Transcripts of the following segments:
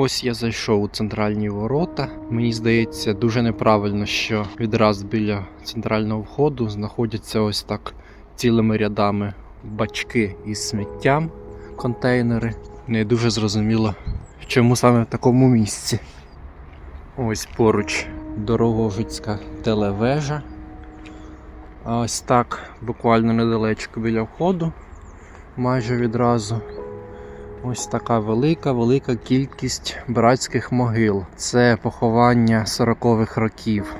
Ось я зайшов у центральні ворота. Мені здається, дуже неправильно, що відразу біля центрального входу знаходяться ось так цілими рядами бачки із сміттям, контейнери. Не дуже зрозуміло, чому саме в такому місці. Ось поруч Дороговицька телевежа. А ось так, буквально недалечко біля входу, майже відразу. Ось така велика, велика кількість братських могил. Це поховання 40-х років.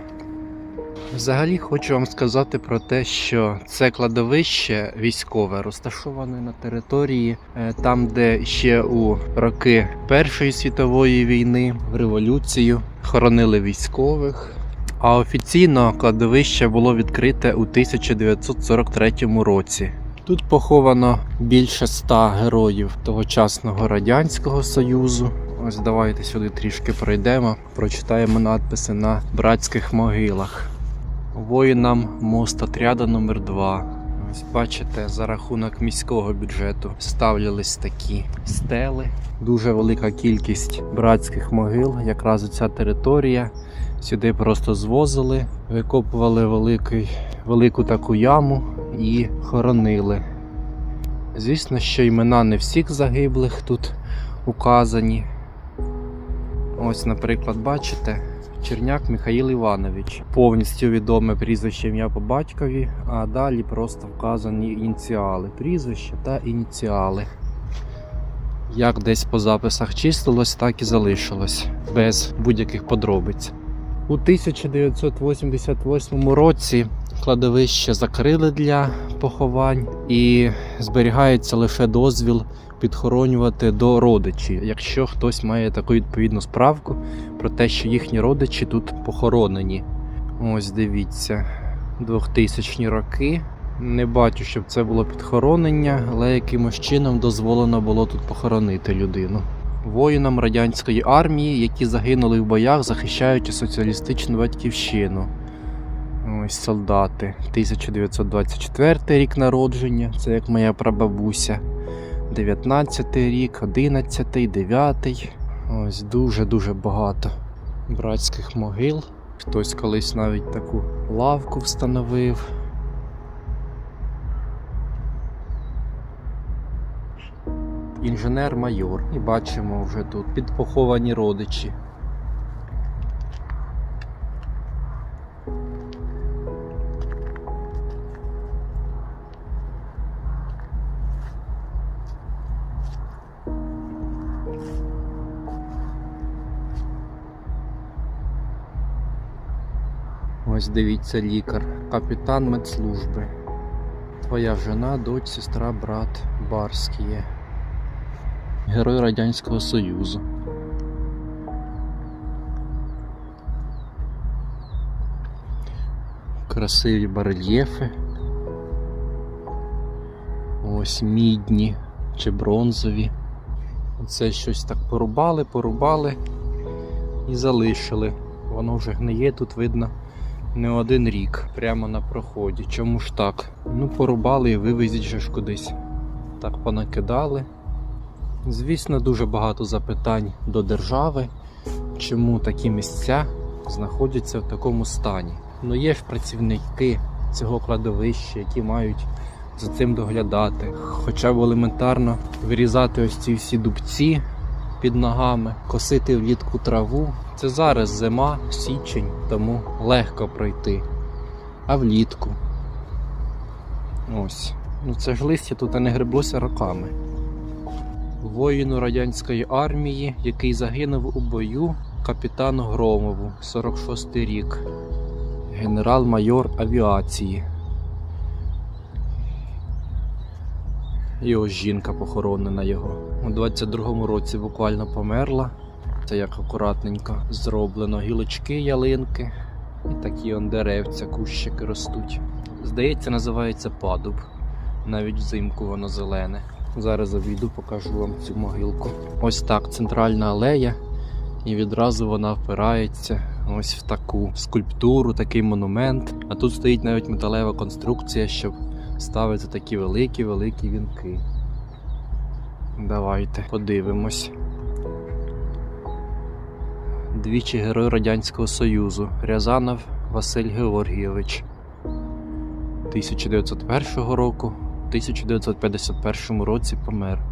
Взагалі хочу вам сказати про те, що це кладовище військове розташоване на території, е, там, де ще у роки Першої світової війни, в революцію хоронили військових. А офіційно кладовище було відкрите у 1943 році. Тут поховано більше ста героїв тогочасного Радянського Союзу. Ось давайте сюди трішки пройдемо, прочитаємо надписи на братських могилах. Воїнам мост отряда номер 2 Ось бачите, за рахунок міського бюджету ставлялись такі стели. Дуже велика кількість братських могил, якраз ця територія. Сюди просто звозили, викопували великий, велику таку яму і хоронили. Звісно, що імена не всіх загиблих тут указані. Ось, наприклад, бачите, Черняк Михаїл Іванович. Повністю відоме прізвище ім'я по батькові, а далі просто вказані ініціали. Прізвище та ініціали. Як десь по записах числилось, так і залишилось, без будь-яких подробиць. У 1988 році кладовище закрили для поховань і зберігається лише дозвіл підхоронювати до родичів, якщо хтось має таку відповідну справку про те, що їхні родичі тут похоронені. Ось дивіться, 2000 роки. Не бачу, щоб це було підхоронення, але якимось чином дозволено було тут похоронити людину. Воїнам радянської армії, які загинули в боях, захищаючи соціалістичну батьківщину. Ось солдати. 1924 рік народження, це як моя прабабуся. 19 рік, 11, 9. Ось дуже-дуже багато братських могил. Хтось колись навіть таку лавку встановив. Інженер-майор. І бачимо вже тут підпоховані родичі. Ось дивіться лікар, капітан медслужби. Твоя жена, дочь, сестра, брат Барський. Герой Радянського Союзу. Красиві барельєфи. Ось мідні чи бронзові. Це щось так порубали, порубали і залишили. Воно вже гниє, тут видно не один рік прямо на проході. Чому ж так? Ну, порубали і вивезіть же ж кудись. Так понакидали. Звісно, дуже багато запитань до держави, чому такі місця знаходяться в такому стані. Ну є ж працівники цього кладовища, які мають за цим доглядати, хоча б елементарно вирізати ось ці всі дубці під ногами, косити влітку траву. Це зараз зима, січень, тому легко пройти. А влітку. Ось. Ну це ж листя тут не греблося роками. Воїну радянської армії, який загинув у бою капітану Громову, 46 рік, генерал-майор авіації. Ось жінка похоронена його. У 22-му році буквально померла. Це як акуратненько зроблено. Гілочки, ялинки і такі он деревця, кущики ростуть. Здається, називається падуб. Навіть взимку воно зелене. Зараз обійду, покажу вам цю могилку. Ось так, центральна алея, і відразу вона впирається ось в таку скульптуру, такий монумент. А тут стоїть навіть металева конструкція, щоб ставити такі великі-великі вінки. Давайте подивимось. двічі Герой Радянського Союзу Рязанов Василь Георгійович 1901 року, в 1951 році помер.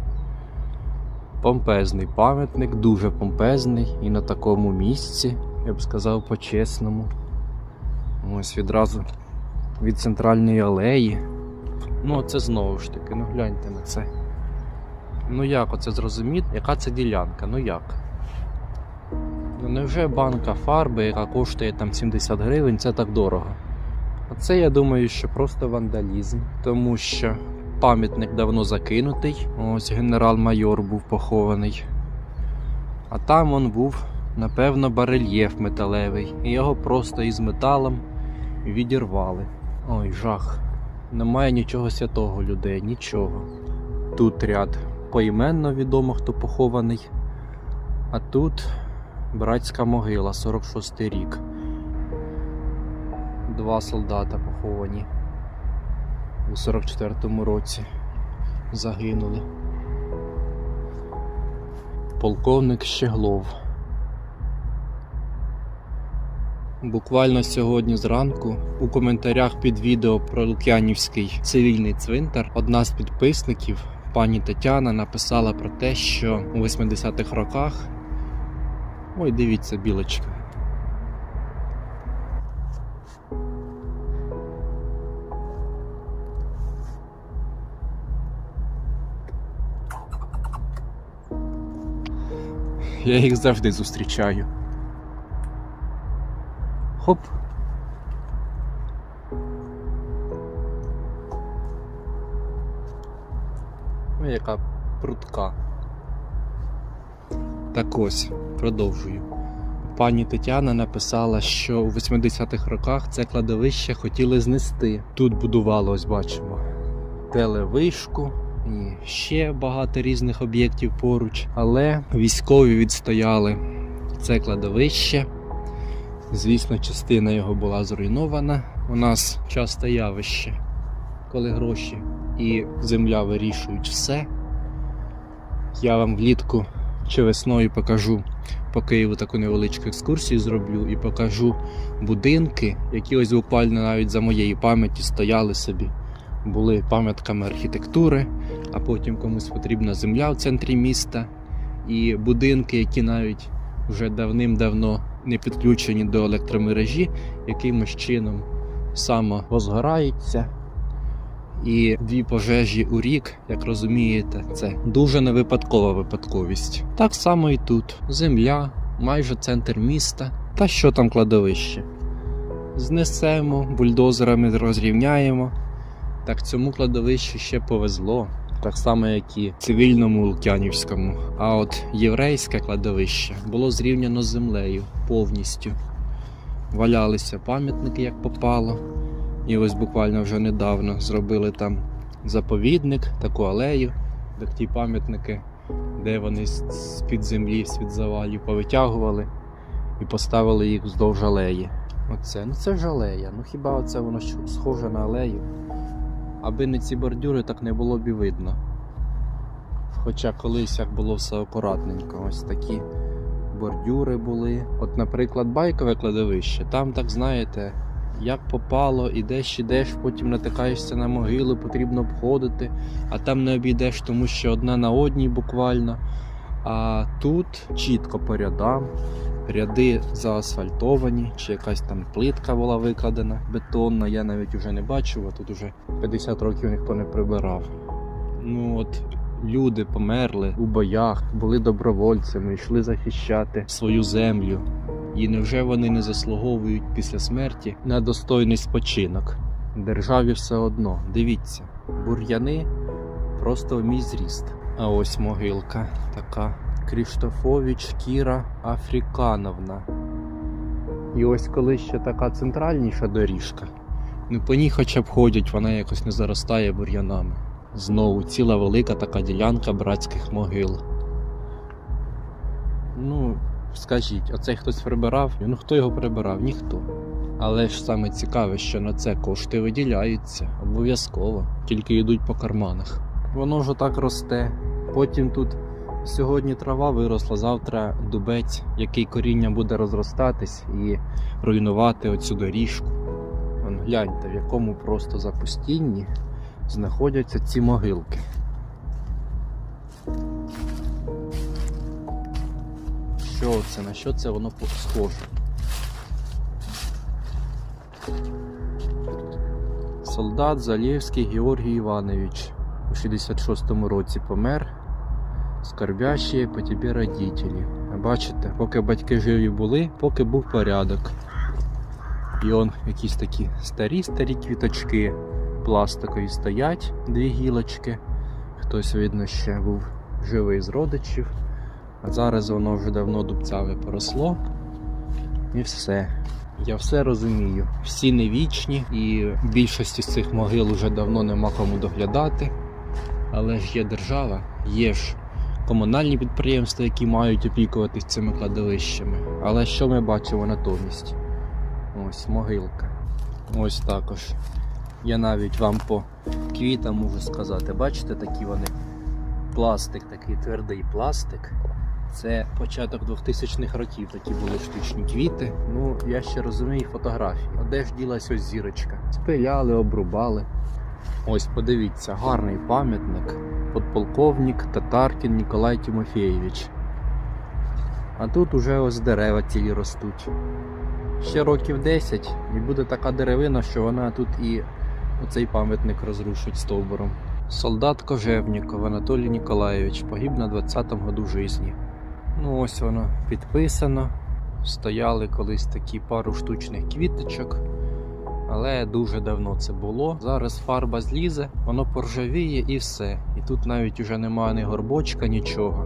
Помпезний пам'ятник, дуже помпезний і на такому місці, я б сказав, по-чесному. Ось відразу від центральної алеї. Ну, це знову ж таки, ну гляньте на це. Ну як оце зрозуміти? Яка це ділянка? Ну як? Ну невже банка фарби, яка коштує там 70 гривень, це так дорого? А це я думаю, що просто вандалізм, тому що пам'ятник давно закинутий. Ось генерал-майор був похований. А там он був, напевно, барельєф металевий. І його просто із металом відірвали. Ой, жах. Немає нічого святого людей, нічого. Тут ряд поіменно відомо, хто похований. А тут братська могила, 46 й рік. Два солдата поховані у 44-му році. Загинули. Полковник Щеглов. Буквально сьогодні зранку у коментарях під відео про Лук'янівський цивільний цвинтар одна з підписників, пані Тетяна, написала про те, що у 80-х роках. Ой, дивіться, білочка. Я їх завжди зустрічаю. Хоп. Ой, яка прутка. Так ось, продовжую. Пані Тетяна написала, що у 80-х роках це кладовище хотіли знести. Тут будували, ось бачимо, телевишку і ще багато різних об'єктів поруч. Але військові відстояли це кладовище. Звісно, частина його була зруйнована. У нас часто явище, коли гроші і земля вирішують все. Я вам влітку чи весною покажу по Києву таку невеличку екскурсію зроблю і покажу будинки, які ось буквально навіть за моєї пам'яті стояли собі. Були пам'ятками архітектури, а потім комусь потрібна земля в центрі міста. І будинки, які навіть вже давним-давно не підключені до електромережі, якимось чином самовозгораються. І дві пожежі у рік, як розумієте, це дуже невипадкова випадковість. Так само і тут: земля, майже центр міста. Та що там кладовище? Знесемо, бульдозерами розрівняємо. Так цьому кладовищу ще повезло, так само, як і цивільному Лук'янівському. А от єврейське кладовище було зрівняно з землею повністю. Валялися пам'ятники, як попало. І ось буквально вже недавно зробили там заповідник, таку алею, де ті пам'ятники, де вони з-під землі, з-під завалів повитягували і поставили їх вздовж алеї. Оце, ну це ж алея. Ну хіба оце воно схоже на алею? Аби не ці бордюри, так не було б і видно. Хоча колись як було все акуратненько, ось такі бордюри були. От, наприклад, байкове кладовище, там так знаєте, як попало, ідеш, ідеш, потім натикаєшся на могилу, потрібно обходити, а там не обійдеш, тому що одна на одній буквально. А тут чітко по рядам, ряди заасфальтовані, чи якась там плитка була викладена бетонна, я навіть вже не бачив, а тут уже 50 років ніхто не прибирав. Ну от люди померли у боях, були добровольцями, йшли захищати свою землю. І невже вони не заслуговують після смерті на достойний спочинок? Державі все одно. Дивіться, бур'яни просто в мій зріст. А ось могилка така. Кріштофович Кіра Африкановна. І ось коли ще така центральніша доріжка. Ну по ній хоча б ходять, вона якось не заростає бур'янами. Знову ціла велика така ділянка братських могил. Ну, скажіть, оцей хтось прибирав? Ну хто його прибирав? Ніхто. Але ж саме цікаве, що на це кошти виділяються обов'язково, тільки йдуть по карманах. Воно ж так росте. Потім тут Сьогодні трава виросла, завтра дубець, який коріння буде розростатись і руйнувати оцю доріжку. Гляньте, в якому просто запустінні знаходяться ці могилки. Що це? На що це воно схоже? Солдат Залєвський Георгій Іванович у 66-му році помер. Скорбящі по тебе родителі. Бачите, поки батьки живі були, поки був порядок. І он якісь такі старі-старі квіточки пластикові стоять, дві гілочки. Хтось, видно, ще був живий з родичів. А зараз воно вже давно дубцями поросло. І все. Я все розумію. Всі не вічні, і більшості з цих могил вже давно нема кому доглядати. Але ж є держава, є ж комунальні підприємства, які мають опікуватись цими кладовищами. Але що ми бачимо натомість? Ось могилка. Ось також. Я навіть вам по квітам можу сказати. Бачите, такі вони пластик, такий твердий пластик. Це початок 2000-х років такі були штучні квіти. Ну, я ще розумію фотографії. А де ж ділась ось зірочка? Спиляли, обрубали. Ось подивіться, гарний пам'ятник. Подполковник Татаркін Ніколай Тимофєєвич. А тут уже ось дерева цілі ростуть. Ще років 10 і буде така деревина, що вона тут і оцей пам'ятник розрушить стовбуром. Солдат Кожевніков Анатолій Ніколаєвич погиб на 20-му году житті. Ну ось воно підписано. Стояли колись такі пару штучних квіточок. Але дуже давно це було. Зараз фарба злізе, воно поржавіє і все. І тут навіть уже немає ні горбочка, нічого.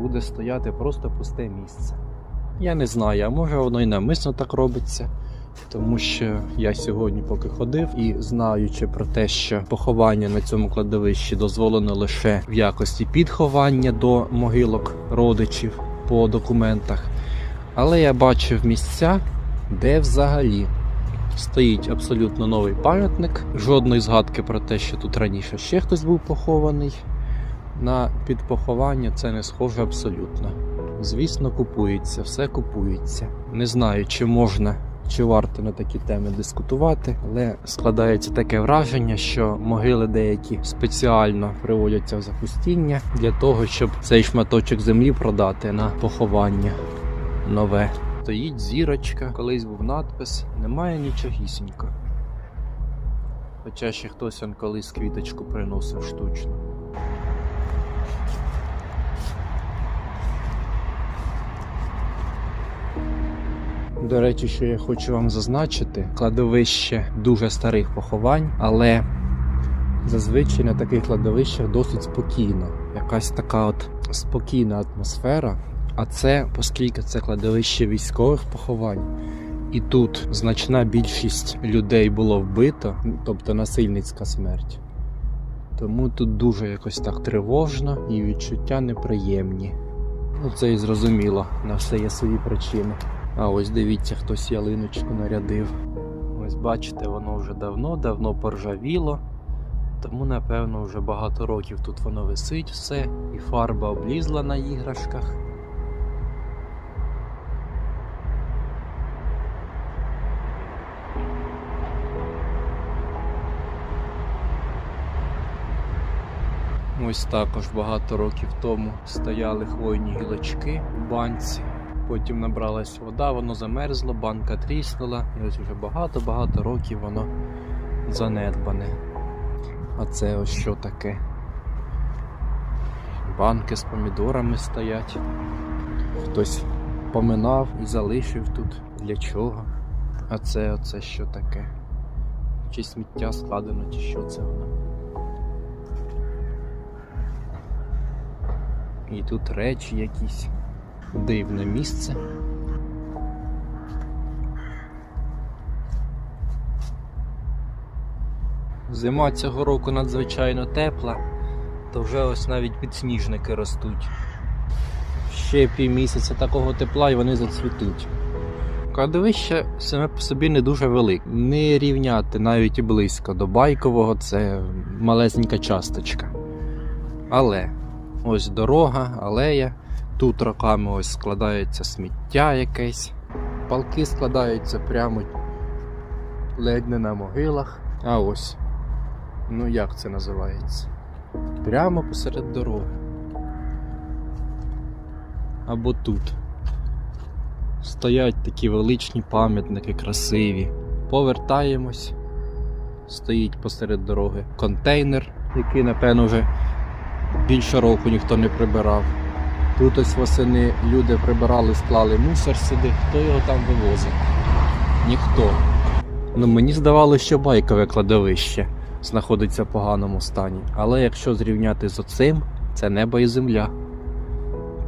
Буде стояти просто пусте місце. Я не знаю, а може воно і навмисно так робиться. Тому що я сьогодні поки ходив і знаючи про те, що поховання на цьому кладовищі дозволено лише в якості підховання до могилок родичів по документах. Але я бачив місця, де взагалі стоїть абсолютно новий пам'ятник. Жодної згадки про те, що тут раніше ще хтось був похований. На підпоховання це не схоже абсолютно. Звісно, купується, все купується. Не знаю, чи можна, чи варто на такі теми дискутувати, але складається таке враження, що могили деякі спеціально приводяться в запустіння для того, щоб цей шматочок землі продати на поховання нове. Стоїть зірочка, колись був надпис, немає нічогісінько. Хоча ще хтось он колись квіточку приносив штучно. До речі, що я хочу вам зазначити, кладовище дуже старих поховань, але зазвичай на таких кладовищах досить спокійно. Якась така от спокійна атмосфера. А це, оскільки це кладовище військових поховань, і тут значна більшість людей було вбито, тобто насильницька смерть. Тому тут дуже якось так тривожно і відчуття неприємні. Ну це і зрозуміло, на все є свої причини. А ось дивіться, хтось ялиночку нарядив. Ось бачите, воно вже давно-давно поржавіло. Тому, напевно, вже багато років тут воно висить все, і фарба облізла на іграшках. Ось також багато років тому стояли хвойні гілочки в банці. Потім набралась вода, воно замерзло, банка тріснула, і ось вже багато-багато років воно занедбане. А це ось що таке? Банки з помідорами стоять. Хтось поминав і залишив тут. Для чого? А це оце що таке? Чи сміття складено, чи що це воно? І тут речі якісь. Дивне місце. Зима цього року надзвичайно тепла, то вже ось навіть підсніжники ростуть. Ще півмісяця такого тепла і вони зацвітуть. Кладовище саме по собі не дуже велике. Не рівняти навіть і близько до байкового це малесенька часточка. Але Ось дорога, алея. Тут роками ось складається сміття якесь. Палки складаються прямо ледь не на могилах. А ось. Ну як це називається? Прямо посеред дороги. Або тут. Стоять такі величні пам'ятники, красиві. Повертаємось. Стоїть посеред дороги контейнер, який, напевно, вже більше року ніхто не прибирав. Тут ось восени люди прибирали, склали мусор сюди. Хто його там вивозив? Ніхто. Ну мені здавалося, що байкове кладовище знаходиться в поганому стані. Але якщо зрівняти з оцим, це небо і земля.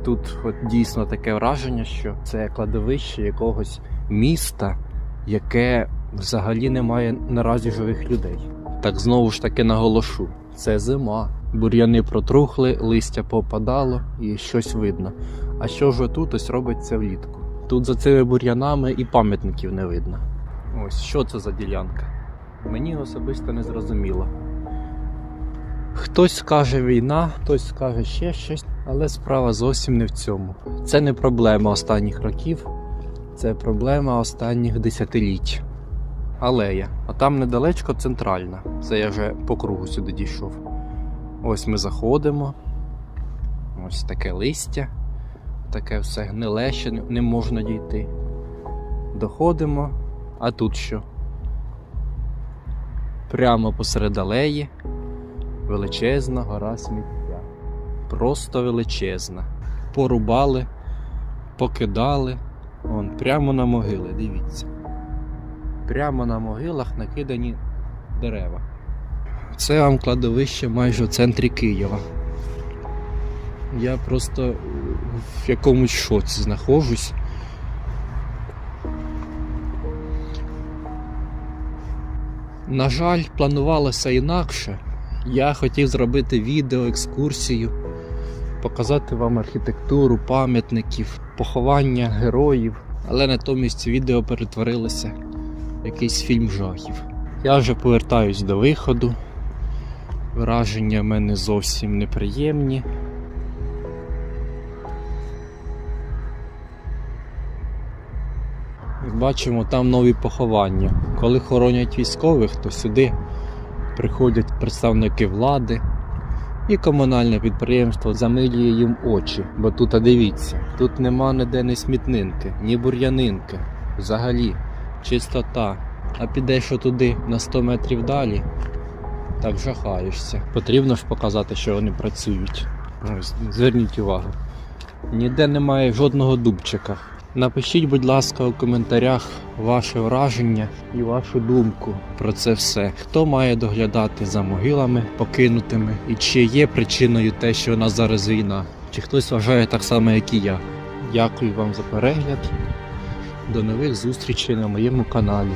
Тут от дійсно таке враження, що це кладовище якогось міста, яке взагалі не має наразі живих людей. Так знову ж таки наголошу: це зима. Бур'яни протрухли, листя попадало і щось видно. А що ж тут ось робиться влітку? Тут за цими бур'янами і пам'ятників не видно. Ось що це за ділянка? Мені особисто не зрозуміло. Хтось скаже війна, хтось скаже ще щось, але справа зовсім не в цьому. Це не проблема останніх років, це проблема останніх десятиліть. Алея, а там недалечко центральна. Це я вже по кругу сюди дійшов. Ось ми заходимо. Ось таке листя, таке все гниле, не- не можна дійти. Доходимо, а тут що? Прямо посеред алеї величезна гора сміття. Просто величезна. Порубали, покидали. Вон, прямо на могили, дивіться. Прямо на могилах накидані дерева. Це вам кладовище майже в центрі Києва. Я просто в якомусь шоці знаходжусь. На жаль, планувалося інакше. Я хотів зробити відео, екскурсію, показати вам архітектуру пам'ятників, поховання героїв, але натомість відео перетворилося в якийсь фільм жахів. Я вже повертаюсь до виходу. Враження в мене зовсім неприємні. Як Бачимо, там нові поховання. Коли хоронять військових, то сюди приходять представники влади і комунальне підприємство замилює їм очі. Бо тут, а дивіться, тут нема ніде ні смітнинки, ні бур'янинки. Взагалі, чистота. А підеш туди на 100 метрів далі, так жахаєшся. Потрібно ж показати, що вони працюють. Ось, зверніть увагу. Ніде немає жодного дубчика. Напишіть, будь ласка, у коментарях ваше враження і вашу думку про це все. Хто має доглядати за могилами покинутими, і чи є причиною те, що у нас зараз війна? Чи хтось вважає так само, як і я? Дякую вам за перегляд. До нових зустрічей на моєму каналі.